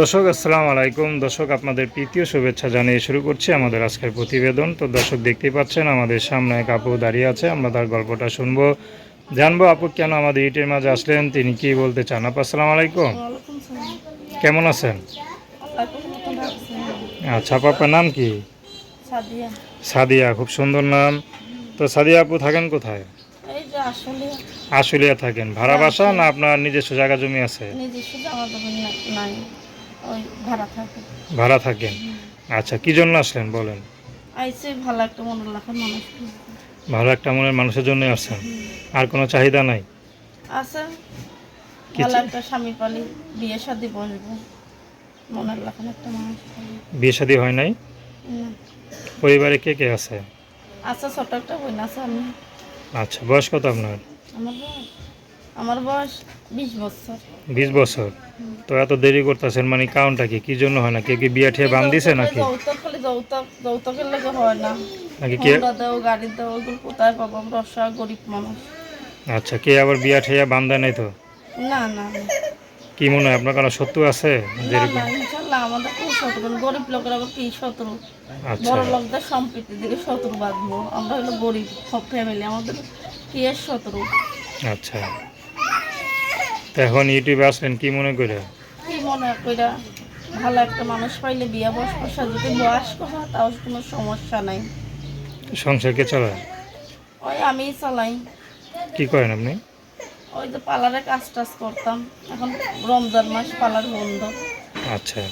দর্শক আসসালামু আলাইকুম। দর্শক আপনাদের প্রীতীয় শুভেচ্ছা জানিয়ে শুরু করছি আমাদের আজকের প্রতিবেদন। তো দর্শক দেখতেই পাচ্ছেন আমাদের সামনে এক আপু দাঁড়িয়ে আছে। আমরা তার গল্পটা শুনব জানব আপু কেন আমাদের ইটের মাঝে আসলেন? তিনি কি বলতে চান? আপু আসসালামু আলাইকুম। কেমন আছেন? আচ্ছা আপু আপনার নাম কি? সাদিয়া। খুব সুন্দর নাম। তো সাদিয়া আপু থাকেন কোথায়? আশুলিয়া। থাকেন। ভাড়া বাসা না আপনার নিজস্ব জায়গা জমি আছে? ওই ভাড়া থাকে। ভাড়া থাকেন আচ্ছা কি জন্য আসলেন বলেন? আইসে ভালো একটা মনের লাখের মানুষ। ভালো একটা মনের মানুষের জন্য আসছেন। আর কোনো চাহিদা নাই? আছে। ভালো একটা স্বামী পালি বিয়ে শাদি বসবো। মনের লাখের একটা মানুষ। বিয়ে শাদী হয় নাই? পরিবারে কে কে আছে? ছোট একটা বোন আছে আমি। আচ্ছা বয়স কত আপনার? আমার আমার বয়স বিশ বছর। বিশ বছর। তো এত দেরি করতেছেন মানে কারণটা কি? কি জন্য হয় না? কে কি বিয়া ঠিয়ে বান দিছে নাকি? যৌতুক খালি যৌতুক যৌতুকের লেগে হয় না। নাকি কে? দাও গাড়ি দাও ওগুলো কোথায় পাবো আমরা? অসহায় গরিব মানুষ। আচ্ছা কে আবার বিয়া ঠিয়া বান দেয় নাই তো? না না কি মনে হয় আপনার কোনো শত্রু আছে? যেরকম না ইনশাল্লাহ আমাদের কোনো শত্রু গরিব লোকের আবার কি শত্রু? আচ্ছা। বড় লোকদের সম্পত্তি দিকে শত্রু বাঁধবো। আমরা হলো গরিব সব ফ্যামিলি আমাদের কি এর শত্রু? আচ্ছা। এখন ইউটিউবে আসলেন কি মনে করে? কি মনে কইরা ভালো একটা মানুষ পাইলে বিয়া বস বসা যদি বয়স্ক হয় তাও কোনো সমস্যা নাই। সংসারকে চালায়? ওই আমিই চালাই। কি করেন আপনি? ওই যে পার্লারে কাজ টাজ করতাম। এখন রমজান মাস পার্লার বন্ধ। আচ্ছা।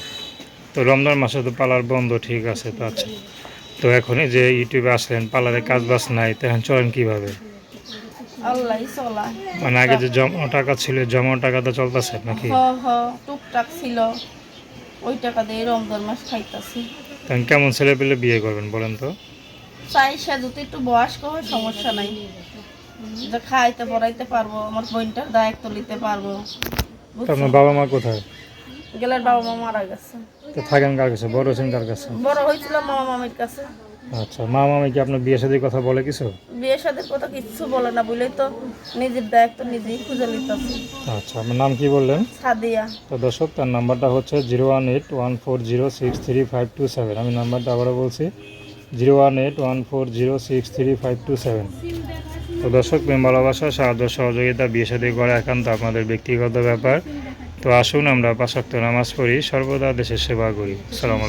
তো রমজান মাসে তো পার্লার বন্ধ ঠিক আছে তো আচ্ছা। তো এখন এই যে ইউটিউবে আসলেন পার্লারে কাজ বাজ নাই তখন চলেন কীভাবে? আল্লাহ চলায় মানে আগে যে জমা টাকা ছিল জমা টাকা তো চলতেছে নাকি? হ হ টুকটাক ছিল। ওই টাকা দিয়ে রমজান মাস খাইতাছি। তখন কেমন ছেলে পেলে বিয়ে করবেন বলেন তো? চাই সে যদি একটু বয়স্ক হয় সমস্যা নাই। যে খাইতে পড়াইতে পারব আমার বোনটার দায়িত্ব নিতে পারব। তো আপনার বাবা মা কোথায়? গেলের বাবা মা মারা গেছে। তো থাকেন কার কাছে? বড় হচ্ছেন কার কাছে? বড় হয়েছিল মামা মামির কাছে। আচ্ছা মা মামি কি আপনার বিয়ে সাথে কথা বলে কিছু? বিয়ে সাদের কথা কিচ্ছু বলে না বলেই তো নিজের দায়িত্ব নিজেই খুঁজে নিতেছি। আচ্ছা আপনার নাম কি বললেন? সাদিয়া। তো দর্শক তার নাম্বারটা হচ্ছে zero one eight one four zero six three five two seven. আমি নাম্বারটা আবারও বলছি zero one eight one four zero six three five two seven. তো দর্শক প্রেম ভালোবাসা সাহায্য সহযোগিতা বিয়ে সাথে করা একান্ত আপনাদের ব্যক্তিগত ব্যাপার। তো আসুন আমরা পাশাক্ত নামাজ পড়ি সর্বদা দেশের সেবা করি। সালাম